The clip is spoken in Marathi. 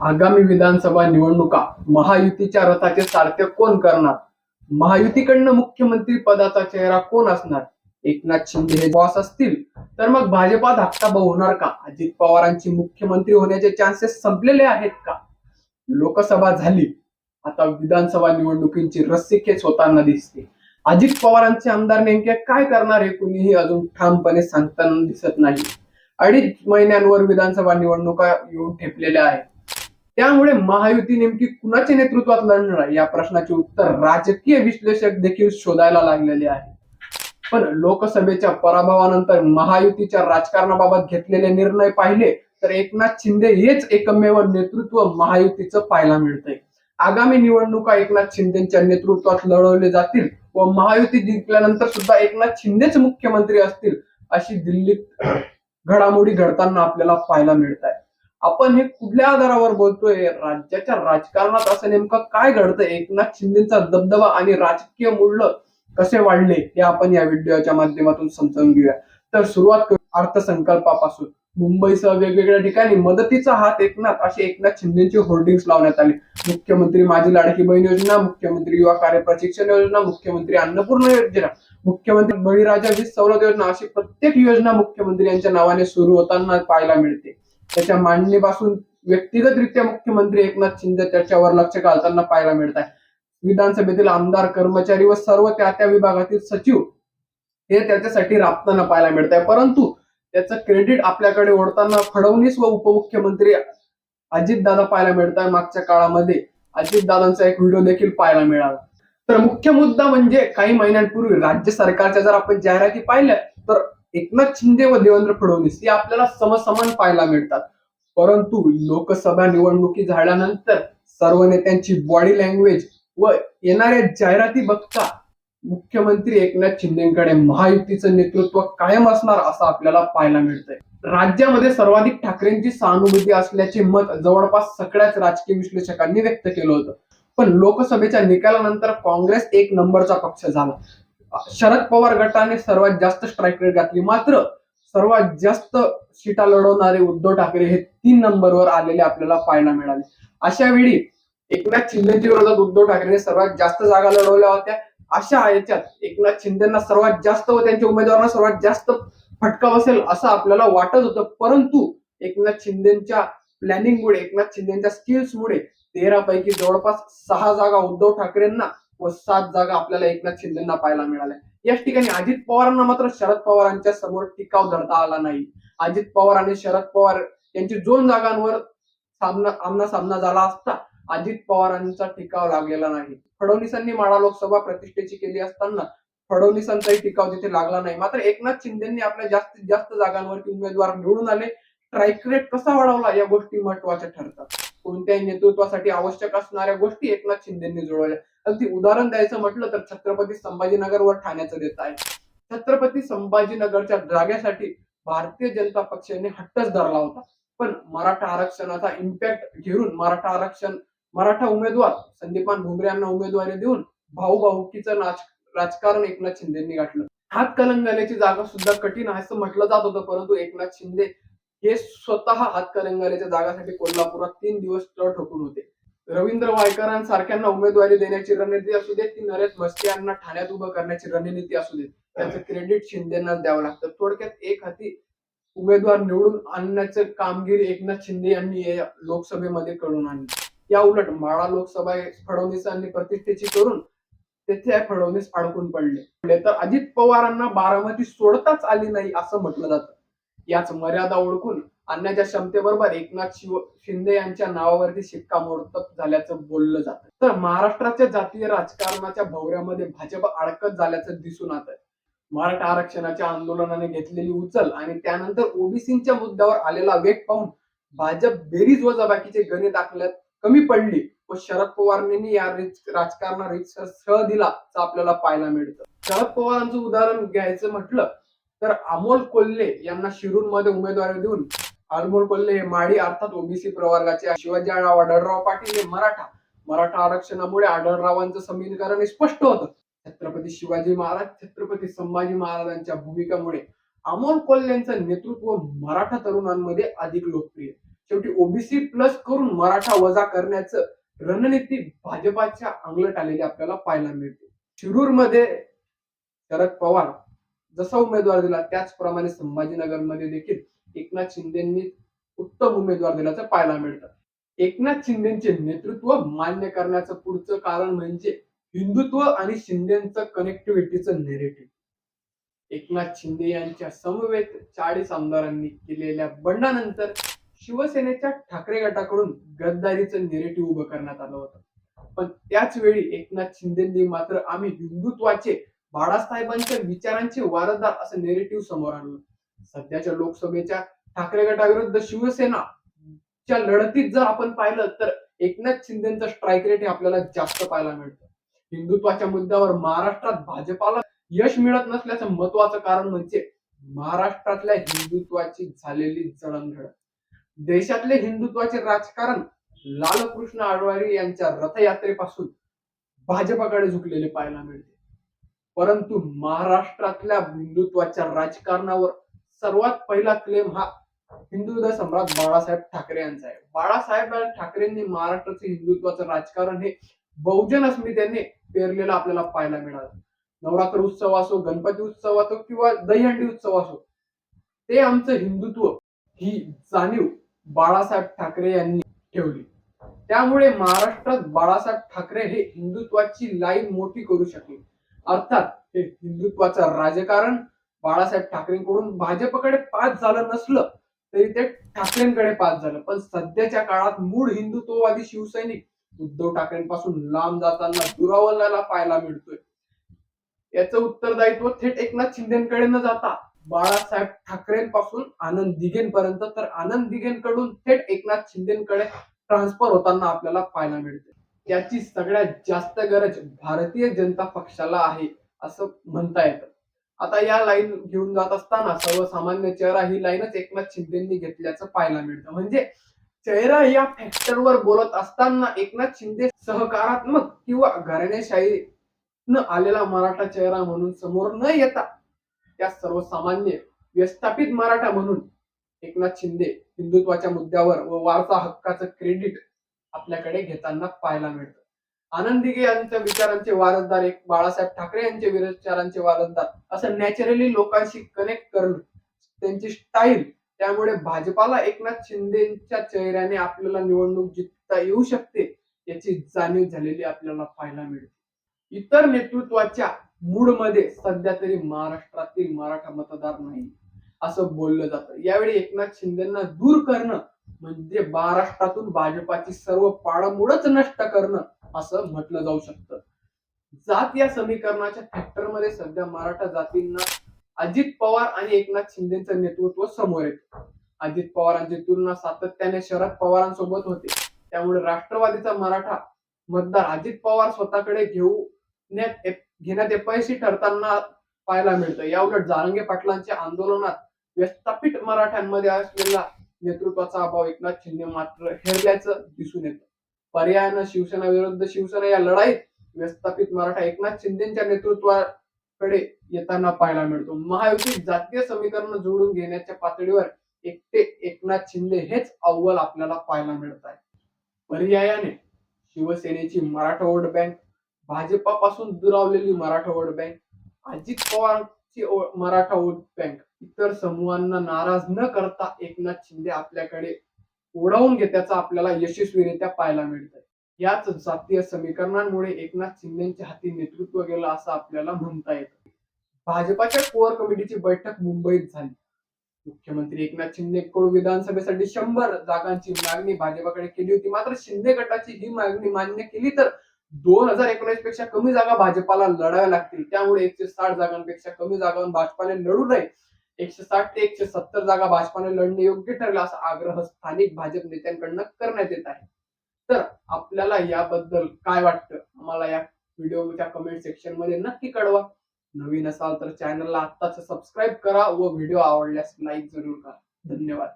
आगामी विधानसभा निवडणुका महायुतीच्या रथाचे सारथ्य कोण करणार? महायुतीकडनं मुख्यमंत्री पदाचा चेहरा कोण असणार? एकनाथ शिंदे हे बॉस असतील. तर मग भाजपा धाकटाबा होणार का? अजित पवारांची मुख्यमंत्री होण्याचे चान्सेस संपलेले आहेत का? लोकसभा झाली. आता विधानसभा निवडणुकींची रस्सीखेच होताना दिसते. अजित पवारांचे आमदार नेमके काय करणार हे कुणीही अजून ठामपणे सांगताना दिसत नाही. अडीच महिन्यांवर विधानसभा निवडणुका येऊन ठेपलेल्या आहेत. त्यामुळे महायुती नेमकी कुणाच्या नेतृत्वात लढणार या प्रश्नाचे उत्तर राजकीय विश्लेषक देखील शोधायला लागलेले आहे पण लोकसभेच्या पराभवानंतर महायुतीच्या राजकारणाबाबत घेतलेले निर्णय पाहिले तर एकनाथ शिंदे हेच एकमेव नेतृत्व महायुतीचं पाहायला मिळतंय. आगामी निवडणुका एकनाथ शिंदेच्या नेतृत्वात लढवले जातील व महायुती जिंकल्यानंतर सुद्धा एकनाथ शिंदेच मुख्यमंत्री असतील अशी दिल्लीत घडामोडी घडताना आपल्याला पाहायला मिळत आहे आपण हे कुठल्या आधारावर बोलतोय? राज्याच्या राजकारणात असं नेमकं काय घडतं एकनाथ शिंदेचा दबदबा आणि राजकीय मूल्य कसे वाढले हे आपण या व्हिडिओच्या माध्यमातून समजून घेऊया. तर सुरुवात करू. अर्थसंकल्पापासून. मुंबईसह वेगवेगळ्या ठिकाणी मदतीचा हात एकनाथ असे एकनाथ शिंदेचे होर्डिंग्स लावण्यात आले. मुख्यमंत्री माझी लाडकी बहीण योजना मुख्यमंत्री युवा कार्य प्रशिक्षण योजना मुख्यमंत्री अन्नपूर्ण योजना मुख्यमंत्री बळीराजा वीज सवलत योजना अशी प्रत्येक योजना मुख्यमंत्री यांच्या नावाने सुरू होताना पाहायला मिळते. त्याच्या मांडणीपासून व्यक्तिगतरित्या मुख्यमंत्री एकनाथ शिंदे त्याच्यावर लक्ष घालताना पाहायला मिळत आहे विधानसभेतील आमदार कर्मचारी व सर्व त्या त्या विभागातील सचिव हे त्याच्यासाठी राबताना पाहायला मिळत आहे परंतु त्याचं क्रेडिट आपल्याकडे ओढताना फडणवीस व उपमुख्यमंत्री अजितदादा पाहायला मिळत आहे मागच्या काळामध्ये. अजितदादांचा एक व्हिडिओ देखील पाहायला मिळाला. तर मुख्य मुद्दा म्हणजे काही महिन्यांपूर्वी राज्य सरकारच्या जर आपण जाहिराती पाहिल्या तर एकनाथ शिंदे व देवेंद्र फडणवीस हे आपल्याला समसमान पाहायला मिळतात. परंतु लोकसभा निवडणुकी झाल्यानंतर सर्व नेत्यांची बॉडी लँग्वेज व येणाऱ्या जाहिराती बघता मुख्यमंत्री एकनाथ शिंदेकडे महायुतीचं नेतृत्व कायम असणार असं आपल्याला पाहायला मिळतंय. राज्यामध्ये सर्वाधिक ठाकरेंची सहानुभूती असल्याचे मत जवळपास सगळ्याच राजकीय विश्लेषकांनी व्यक्त केलं होतं. पण लोकसभेच्या निकालानंतर काँग्रेस एक नंबरचा पक्ष झाला. शरद पवार गटाने सर्वात जास्त स्ट्राईक रेट घातली. मात्र सर्वात जास्त सीटा लढवणारे उद्धव ठाकरे हे तीन नंबरवर आलेले आपल्याला पाहायला मिळाले. अशा वेळी एकनाथ शिंदेच्या विरोधात उद्धव ठाकरेने सर्वात जास्त जागा लढवल्या होत्या. अशा याच्यात एकनाथ शिंदेना सर्वात जास्त व त्यांच्या उमेदवारांना सर्वात जास्त फटका बसेल असं आपल्याला वाटत होतं. परंतु एकनाथ शिंदेच्या प्लॅनिंगमुळे एकनाथ शिंदेच्या स्किल्समुळे तेरा पैकी जवळपास सहा जागा उद्धव ठाकरेंना व सात जागा आपल्याला एकनाथ शिंदेना पाहायला मिळाल्या. याच ठिकाणी अजित पवारांना मात्र शरद पवारांच्या समोर टिकाव धरता आला नाही. अजित पवार आणि शरद पवार यांची दोन जागांवर सामना आमना सामना झाला असता अजित पवारांचा टिकाव लागलेला नाही. फडणवीसांनी माळा लोकसभा प्रतिष्ठेची केली असताना फडणवीसांचाही टिकाव तिथे लागला नाही. मात्र एकनाथ शिंदेनी आपल्या जास्तीत जास्त जागांवरती उमेदवार निवडून आले. ट्रायक्रेट रेट कसा वाढवला या गोष्टी महत्त्वाच्या ठरतात. कोणत्याही नेतृत्वासाठी आवश्यक असणाऱ्या गोष्टी एकनाथ शिंदेनी जुळवल्या. अगदी उदाहरण द्यायचं म्हटलं तर छत्रपती संभाजीनगरवर ठाण्याचं देत आहे. छत्रपती संभाजीनगरच्या जागेसाठी भारतीय जनता पक्षाने हट्टच धरला होता. पण मराठा आरक्षणाचा इम्पॅक्ट घेऊन मराठा आरक्षण मराठा उमेदवार संदीपान भुमरे यांना उमेदवारी देऊन भाऊ भाऊकीचं नाच राजकारण एकनाथ शिंदेनी गाठलं. हात कलंगल्याची जागा सुद्धा कठीण आहे असं म्हटलं जात होतं परंतु एकनाथ शिंदे हे स्वतः हात हातकलंगल्याच्या जागासाठी कोल्हापुरात तीन दिवस तळ ठोकून होते. रवींद्र वायकरांसारख्यांना उमेदवारी देण्याची रणनीती असू दे ती नरेश म्हस्के यांना ठाण्यात उभं करण्याची रणनीती असू दे त्याचं क्रेडिट शिंदेनाच द्यावं लागतं. थोडक्यात एक हाती उमेदवार निवडून आणण्याचं कामगिरी एकनाथ शिंदे यांनी या लोकसभेमध्ये करून आणली. या उलट माळा लोकसभा फडणवीसांनी प्रतिष्ठेची करून तेथे फडणवीस अडकून पडले. तर अजित पवारांना बारामती सोडताच आली नाही असं म्हटलं जातं. याच मर्यादा ओळखून आणण्याच्या क्षमतेबरोबर एकनाथ शिव शिंदे यांच्या नावावरती शिक्कामोर्तब झाल्याचं बोललं जातं. तर महाराष्ट्राच्या जातीय राजकारणाच्या भोवऱ्यामध्ये भाजप अडकत झाल्याचं दिसून आत मराठा आरक्षणाच्या आंदोलनाने घेतलेली उचल आणि त्यानंतर ओबीसीच्या मुद्द्यावर आलेला वेग पाहून भाजप बेरीज वजाबाकीचे गणित आखल्यात कमी पडली व शरद पवारांनी या राजकारणा रितसर सह दिला आपल्याला पाहायला मिळतं. शरद पवारांचं उदाहरण घ्यायचं म्हटलं तर अमोल कोल्हे यांना शिरूरमध्ये उमेदवारी देऊन अमोल कोल्हे माडी अर्थात ओबीसी प्रवर्गाचे शिवाजीराव आढळराव पाटील हे मराठा. मराठा आरक्षणामुळे आढळरावांचं समीकरण हे स्पष्ट होतं. छत्रपती शिवाजी महाराज छत्रपती संभाजी महाराजांच्या भूमिकेमुळे अमोल कोल्ह्यांचं नेतृत्व मराठा तरुणांमध्ये अधिक लोकप्रिय. शेवटी ओबीसी प्लस करून मराठा वजा करण्याचं रणनीती भाजपाच्या अंगलट आलेली आपल्याला पाहायला मिळते. शिरूरमध्ये शरद पवार जसा उमेदवार दिला त्याचप्रमाणे संभाजीनगरमध्ये देखील एकनाथ शिंदेंनी उत्तम उमेदवार दिल्याचं पाहायला मिळतं. एकनाथ शिंदेचे नेतृत्व मान्य करण्याचं पुढचं कारण म्हणजे हिंदुत्व आणि शिंदेचं कनेक्टिव्हिटीचं नेरेटिव्ह एकनाथ शिंदे यांच्या समवेत चाळीस आमदारांनी केलेल्या बंडानंतर शिवसेनेच्या ठाकरे गटाकडून गद्दारीचं नेरेटिव्ह उभं करण्यात आलं होतं. पण त्याच वेळी एकनाथ शिंदेंनी मात्र आम्ही हिंदुत्वाचे बाळासाहेबांच्या विचारांचे वारसदार असं नेरेटिव्ह समोर आणलं. सध्याच्या लोकसभेच्या ठाकरे गटाविरुद्ध शिवसेना च्या लढतीत जर आपण पाहिलं तर एकनाथ शिंदेचं स्ट्राईक रेट हे आपल्याला जास्त पाहायला मिळतं. हिंदुत्वाच्या मुद्द्यावर महाराष्ट्रात भाजपाला यश मिळत नसल्याचं महत्वाचं कारण म्हणजे महाराष्ट्रातल्या हिंदुत्वाची झालेली जडणघडण. देशातले हिंदुत्वाचे राजकारण लालकृष्ण आडवाणी यांच्या रथयात्रेपासून भाजपाकडे झुकलेले पाहायला मिळते. परंतु महाराष्ट्रातल्या हिंदुत्वाच्या राजकारणावर सर्वात पहिला क्लेम हा हिंदुत्व सम्राट बाळासाहेब ठाकरे यांचा आहे. बाळासाहेब ठाकरेंनी महाराष्ट्राचे हिंदुत्वाचं राजकारण हे बहुजन अस्मितेने पेरलेलं आपल्याला पाहायला मिळालं. नवरात्र उत्सव असो गणपती उत्सव असो किंवा दहीहंडी उत्सव असो ते आमचं हिंदुत्व ही जाणीव बाळासाहेब ठाकरे यांनी ठेवली. त्यामुळे महाराष्ट्रात बाळासाहेब ठाकरे हे हिंदुत्वाची लाईन मोठी करू शकले. अर्थात हे हिंदुत्वाचं राजकारण बाळासाहेब ठाकरेंकडून भाजपकडे पास झालं नसलं तरी ते ठाकरेंकडे पास झालं. पण सध्याच्या काळात मूळ हिंदुत्ववादी शिवसैनिक उद्धव ठाकरेंपासून लांब जाताना दुरावल्याला पाहायला मिळतोय. याचं उत्तरदायित्व थेट एकनाथ शिंदेकडे न जाता बाळासाहेब ठाकरेंपासून आनंद दिघेंपर्यंत तर आनंद दिघेंकडून थेट एकनाथ शिंदेकडे ट्रान्सफर होताना आपल्याला पाहायला मिळते त्याची सगळ्यात जास्त गरज भारतीय जनता पक्षाला आहे असं म्हणता येतं. आता या लाईन घेऊन जात असताना सर्वसामान्य चेहरा ही लाईनच एकनाथ शिंदेनी घेतल्याचं पाहायला मिळतं. म्हणजे चेहरा या फॅक्टरवर बोलत असताना एकनाथ शिंदे सहकारात्मक किंवा घराणेशाही न आलेला मराठा चेहरा म्हणून समोर न येता त्या सर्वसामान्य व्यस्थापित मराठा म्हणून एकनाथ शिंदे हिंदुत्वाच्या मुद्द्यावर व वारसा हक्काचं क्रेडिट आपल्याकडे घेताना पाहायला मिळतं. आनंदिगे यांच्या विचारांचे वारसदार एक बाळासाहेब ठाकरे यांचे विचारांचे वारसदार असं नॅचरली लोकांशी कनेक्ट करणं त्यांची स्टाईल त्यामुळे भाजपाला एकनाथ शिंदेच्या चेहऱ्याने आपल्याला निवडणूक जिंकता येऊ शकते याची जाणीव झालेली आपल्याला पाहायला मिळते. इतर नेतृत्वाच्या मूडमध्ये सध्या तरी महाराष्ट्रातील मराठा मतदार नाही असं बोललं जातं. यावेळी एकनाथ शिंदेना दूर करणं म्हणजे महाराष्ट्रातून भाजपाची सर्व पाळमुळच नष्ट करणं असं म्हटलं जाऊ शकतं. जात या समीकरणाच्या फॅक्टरमध्ये सध्या मराठा जातींना अजित पवार आणि एकनाथ शिंदेचं नेतृत्व समोर येतं. अजित पवारांची तुलना सातत्याने शरद पवारांसोबत होते. त्यामुळे राष्ट्रवादीचा मराठा मतदार अजित पवार स्वतःकडे घेऊन घेण्यात अपयशी ठरताना पाहायला मिळतं. याउलट जारंगे पाटलांच्या आंदोलनात व्यस्थापित मराठ्यांमध्ये असलेला नेतृत्वाचा अभाव एकनाथ शिंदे मात्र हेरल्याचं दिसून येतं. पर्यायानं शिवसेना विरुद्ध शिवसेना या लढाईत व्यवस्थापित मराठा एकनाथ शिंदेच्या नेतृत्वाकडे येताना पाहायला मिळतो. महायुतीत जातीय समीकरण जोडून घेण्याच्या पातळीवर एकटे एकनाथ शिंदे हेच अव्वल आपल्याला पाहायला मिळत आहे. पर्यायाने शिवसेनेची मराठा वोट बँक भाजपापासून दुरावलेली मराठा वोट बँक अजित पवारची मराठा वोट बँक इतर समूहांना नाराज न करता एकनाथ शिंदे आपल्याकडे ओढावून घेत्याचा आपल्याला यशस्वीरित्या पाहायला मिळतंय. याच जातीय समीकरणांमुळे एकनाथ शिंदेच्या हाती नेतृत्व गेलं असं आपल्याला म्हणता येतं. भाजपाच्या कोअर कमिटीची बैठक मुंबईत झाली. मुख्यमंत्री एकनाथ शिंदे कडून विधानसभेसाठी शंभर जागांची मागणी भाजपाकडे केली होती. मात्र शिंदे गटाची ही मागणी मान्य केली तर दोन हजार एकोणीसपेक्षा कमी जागा भाजपाला लढाव्या लागतील. त्यामुळे एकशे साठ जागांपेक्षा कमी जागांवर भाजपाने लढू नये. एकशे साठ ते एकशे सत्तर जागा भाजपाने लढणे योग्य ठरला असा आग्रह स्थानिक भाजप नेत्यांकडनं करण्यात येत आहे. तर आपल्याला याबद्दल काय वाटतं? आम्हाला या व्हिडिओच्या कमेंट सेक्शनमध्ये नक्की कळवा. नवीन असाल तर चॅनलला आत्ताच सबस्क्राईब करा व व्हिडिओ आवडल्यास लाईक जरूर करा. धन्यवाद.